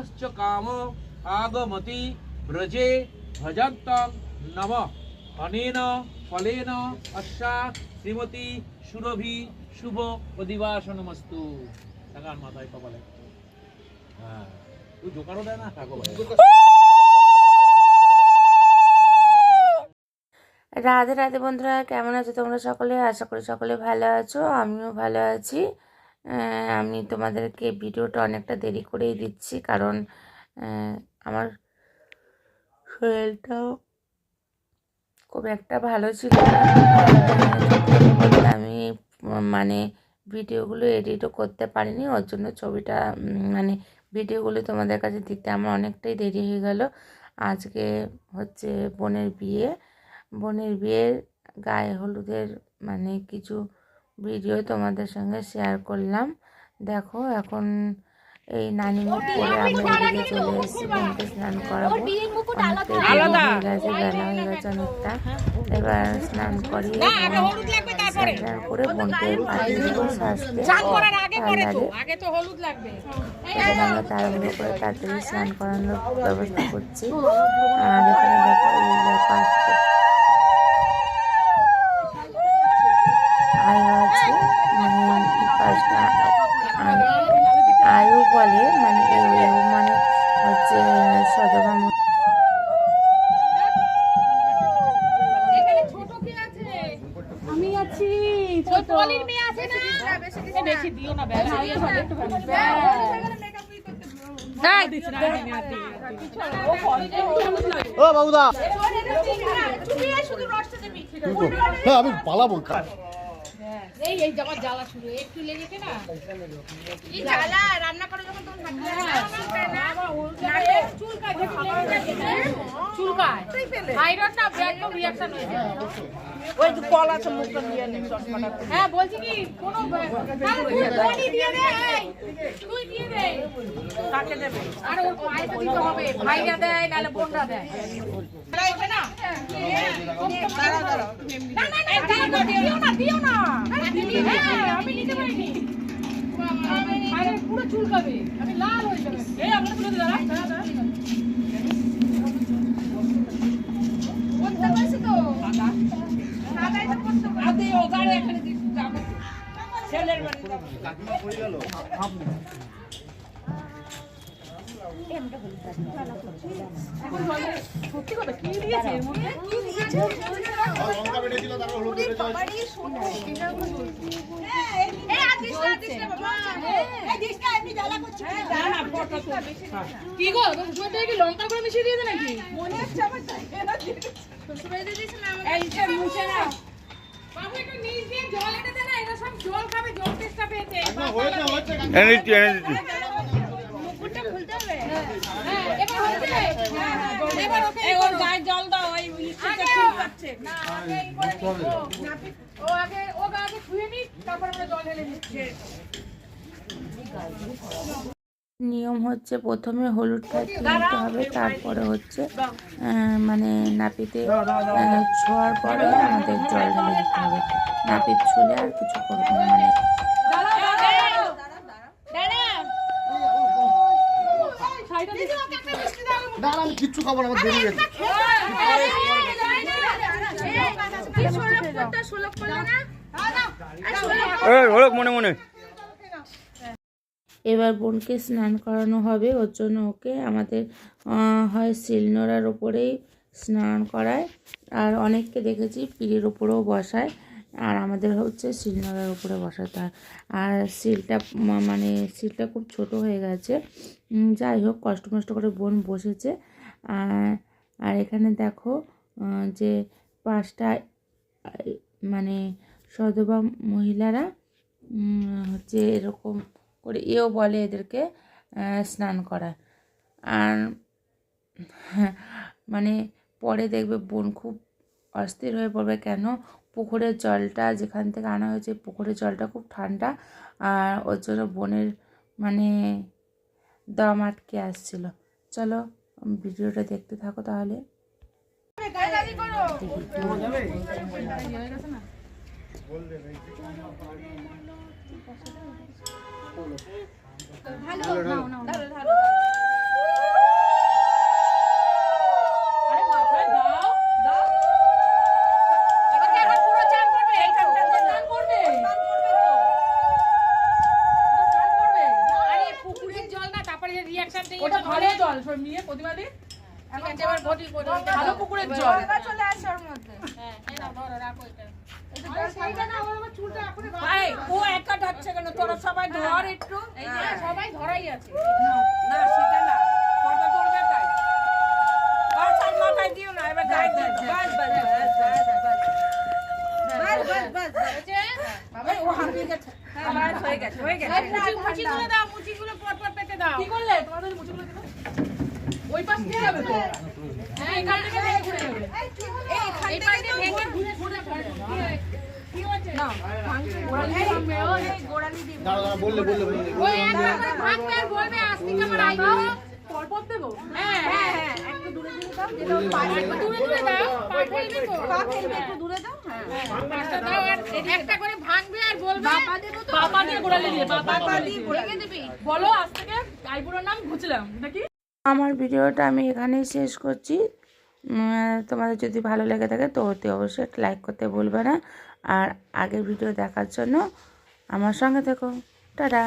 অশ্চ কাম আগমতি ব্রজে ভজন্তং নম অনেন ফলেন অশ্বা শ্রীমতী সুরভি শুভ অধিবাসনমস্তু টাকার মাথায় কপালে হ্যাঁ তুই জোকারও দেয় না ভাই রাধে রাধে বন্ধুরা কেমন আছো তোমরা সকলে আশা করি সকলে ভালো আছো আমিও ভালো আছি আমি তোমাদেরকে ভিডিওটা অনেকটা দেরি করেই দিচ্ছি কারণ আমার শরীরটাও খুব একটা ভালো ছিল আমি মানে ভিডিওগুলো এডিটও করতে পারিনি, ওর জন্য ছবিটা মানে ভিডিওগুলো তোমাদের কাছে দিতে আমার অনেকটাই দেরি হয়ে গেল। আজকে হচ্ছে বোনের বিয়ে। বোনের বিয়ের গায়ে হলুদের মানে কিছু ভিডিও তোমাদের সঙ্গে শেয়ার করলাম। দেখো এখন এই নানি মুখ করে আমরা এদিকে চলে এসেছি বোনকে স্নান করাবো। অনেকটাই দেরি হয়ে গেছে বেলা হয়ে গেছে অনেকটা। এবার স্নান করিয়ে স্নান করে বোনকে পাঠিয়ে দেবো সাজতে পার্লারে আগে তো হলুদ লাগবে। এবার আমরা তাড়াহুড়ো করে তাড়াতাড়ি স্নান করানোর ব্যবস্থা করছি। আর এখানে দেখো এই যে আয়ু আছে। মানে পাঁচটা আয়- আয়ু বলে মানে এও মানে হচ্ছে সদবা ও বাবুদা। চুপিয়ে শুধু রসটা দিবি হ্যাঁ আমি পালাবো এই এই জামা জ্বালা শুরু একটু লেগেছে না? এই জ্বালা রান্না করে যখন তখন থাকবে না চুলকায় চুলকায়। থাইরয়েড না একদম রিঅ্যাকশন হয়ে ওই যে কল আছে মুখটা দিয়ে নে চশমাটা। হ্যাঁ বলছি কি কোনো বডি দিয়ে দে। এই, তুই দিয়ে দে। কাকে দেবে? আর ওর পায়ে তো দিতে হবে। ভাইরা দেয় নাহলে বোনরা দেয়। না? না দিও না দিও না। হ্যাঁ, আমি নিতে পারিনি। পুরো চুলকাবে। আমি লাল হয়ে যাবে। এই আমরা তুলে দাঁড়া দাঁড়া দাঁড়া করতে পারছি তো সাদাই তো করতে পারছি আদে ও গাড়ি এখানে দিস যাবে ছেলের সত্যি কথা কি দিয়েছে এর মধ্যে গো জোরটা কি লঙ্কা করে মিশিয়ে দিয়েছে নাকি? মনে হচ্ছে আমার শ্বশুরবাড়ি এই মুছে না বাবু একটু নিচ দিয়ে জল এনে দে না এরা সব জল খাবে জল তেষ্টা পেয়েছে হয়েছে হয়েছে এনে দিচ্ছি এনে দিচ্ছি মুকুটটা খুলতে হবে। হ্যাঁ হ্যাঁ হ্যাঁ তারপর আমরা জল ঢেলে দিচ্ছি নিয়ম হচ্ছে প্রথমে হলুদ হলুদটা কিনতে হবে তারপরে হচ্ছে আহ, মানে নাপিতে ছোঁয়ার পরে আমাদের জল ঢেলে দিতে হবে নাপিত ছুলে আর কিছু করব না মানে কিচ্ছু খাব না আমার দেরি গেছে মনে মনে এবার বোনকে স্নান করানো হবে। ওর জন্য ওকে আমাদের হয় শিলনোড়ার ওপরেই স্নান করায়। আর অনেককে দেখেছি পিড়ির ওপরেও বসায়। আর আমাদের হচ্ছে শিলনোড়ার উপরে বসাতে হয়। আর শিলটা মানে শিলটা খুব ছোট হয়ে গেছে। যাই হোক, কষ্ট মষ্ট করে বোন বসেছে। আর এখানে দেখো যে পাঁচটা মানে সদবা মহিলারা হচ্ছে এরকম করে এও বলে এদেরকে স্নান করা। আর মানে পরে দেখবে বোন খুব অস্থির হয়ে পড়বে। কেন? পুকুরের জলটা যেখান থেকে আনা হয়েছে পুকুরের জলটা খুব ঠান্ডা। আর ওর জন্য বোনের মানে দম আটকে আসছিল। চলো ভিডিওটা দেখতে থাকো তাহলে। ভালো নাও নাও ভালো ভালো পুকুরের জল। চলে আসে ওর মধ্যে। হ্যাঁ রাখো এটা। ও একা ঢাকছে কেন? তোরা সবাই ধর একটু। সবাই ধরাই আছে। না সেটা না। তাই। বাস আর মাথায় দিও না এবার গায়ে দিও। বাস বাস বাস বাস বাস হ্যাঁ হয়ে হয়ে। ওই পাশ দিয়ে যাবে তো? হ্যাঁ এখান থেকে ঘুরে যাবে একটু দূরে দূরে দাও একটু দূরে দূরে দাও পা ফেলবে তো পা ফেলবে একটু দূরে দাও হ্যাঁ পাঁচটা দাও আর একটা করে ভাঙবে আর বলবে বাবা দেবো তো বাবা দিয়ে গোড়ালে দিয়ে বাবা দিয়ে ভেঙে দিবি বলো আজ থেকে আইবুড়োর নাম ঘুচলাম নাকি আমার ভিডিওটা আমি এখানেই শেষ করছি তোমাদের যদি ভালো লেগে থাকে তো অতি অবশ্যই একটা লাইক করতে ভুলবে না। আর আগের ভিডিও দেখার জন্য আমার সঙ্গে থেকো। টাটা।